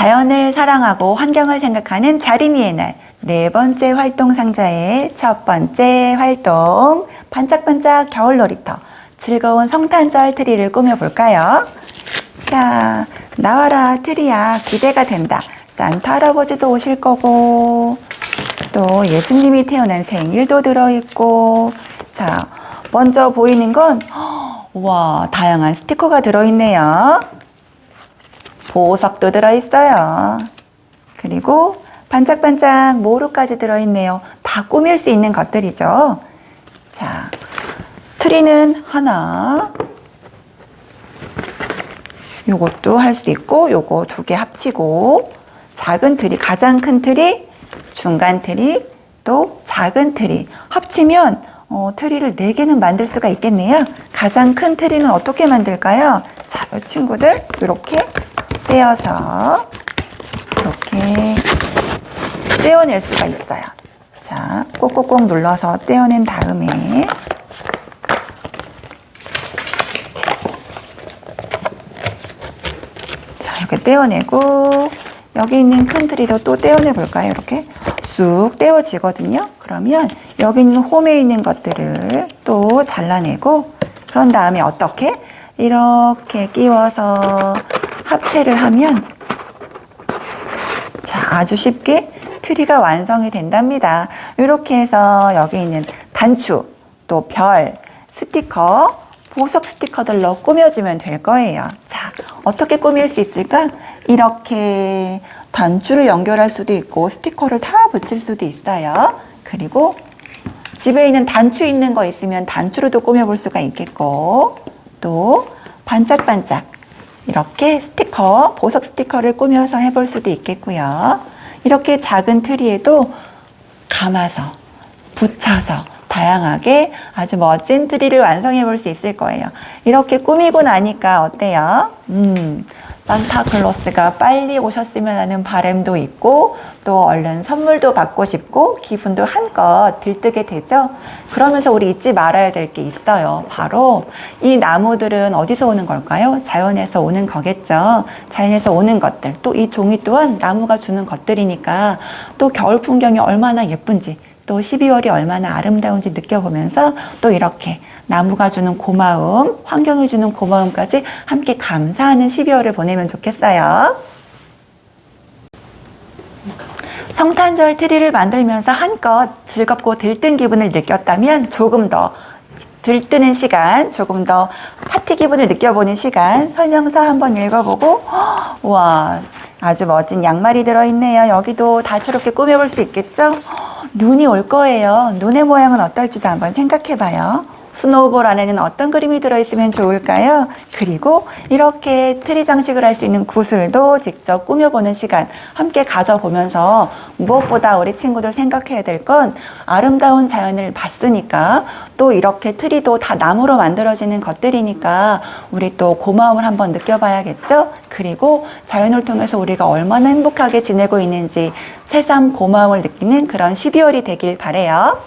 자연을 사랑하고 환경을 생각하는 자린이의 날. 네 번째 활동 상자의 첫 번째 활동. 반짝반짝 겨울 놀이터. 즐거운 성탄절 트리를 꾸며볼까요? 자, 나와라, 트리야. 기대가 된다. 산타 할아버지도 오실 거고, 또 예수님이 태어난 생일도 들어있고, 자, 먼저 보이는 건, 와, 다양한 스티커가 들어있네요. 보석도 들어있어요. 그리고 반짝반짝 모루까지 들어있네요. 다 꾸밀 수 있는 것들이죠. 자, 트리는 하나. 요것도 할 수 있고, 요거 두 개 합치고, 작은 트리, 가장 큰 트리, 중간 트리, 또 작은 트리. 합치면, 어, 트리를 네개는 만들 수가 있겠네요. 가장 큰 트리는 어떻게 만들까요? 자, 이 친구들, 이렇게 떼어서, 이렇게 떼어낼 수가 있어요. 자, 꼭꼭꼭 눌러서 떼어낸 다음에, 자, 이렇게 떼어내고, 여기 있는 큰 트리도 또 떼어내 볼까요? 이렇게 쑥 떼어지거든요. 그러면 여기 있는 홈에 있는 것들을 또 잘라내고, 그런 다음에 어떻게? 이렇게 끼워서 합체를 하면, 자, 아주 쉽게 트리가 완성이 된답니다. 이렇게 해서 여기 있는 단추, 또 별, 스티커, 보석 스티커들로 꾸며주면 될 거예요. 자, 어떻게 꾸밀 수 있을까? 이렇게 단추를 연결할 수도 있고 스티커를 다 붙일 수도 있어요. 그리고 집에 있는 단추 있는 거 있으면 단추로도 꾸며볼 수가 있겠고 또 반짝반짝 이렇게 스티커, 보석 스티커를 꾸며서 해볼 수도 있겠고요. 이렇게 작은 트리에도 감아서 붙여서 다양하게 아주 멋진 트리를 완성해 볼 수 있을 거예요. 이렇게 꾸미고 나니까 어때요? 음, 산타클로스가 빨리 오셨으면 하는 바람도 있고 또 얼른 선물도 받고 싶고 기분도 한껏 들뜨게 되죠. 그러면서 우리 잊지 말아야 될 게 있어요. 바로 이 나무들은 어디서 오는 걸까요? 자연에서 오는 거겠죠. 자연에서 오는 것들. 또 이 종이 또한 나무가 주는 것들이니까 또 겨울 풍경이 얼마나 예쁜지 또 12월이 얼마나 아름다운지 느껴보면서 또 이렇게 나무가 주는 고마움, 환경이 주는 고마움까지 함께 감사하는 12월을 보내면 좋겠어요. 성탄절 트리를 만들면서 한껏 즐겁고 들뜬 기분을 느꼈다면 조금 더 들뜨는 시간, 조금 더 파티 기분을 느껴보는 시간, 설명서 한번 읽어보고, 와, 아주 멋진 양말이 들어있네요. 여기도 다채롭게 꾸며볼 수 있겠죠? 눈이 올 거예요. 눈의 모양은 어떨지도 한번 생각해봐요. 스노우볼 안에는 어떤 그림이 들어있으면 좋을까요? 그리고 이렇게 트리 장식을 할 수 있는 구슬도 직접 꾸며보는 시간 함께 가져보면서 무엇보다 우리 친구들 생각해야 될 건 아름다운 자연을 봤으니까 또 이렇게 트리도 다 나무로 만들어지는 것들이니까 우리 또 고마움을 한번 느껴봐야겠죠? 그리고 자연을 통해서 우리가 얼마나 행복하게 지내고 있는지 새삼 고마움을 느끼는 그런 12월이 되길 바래요.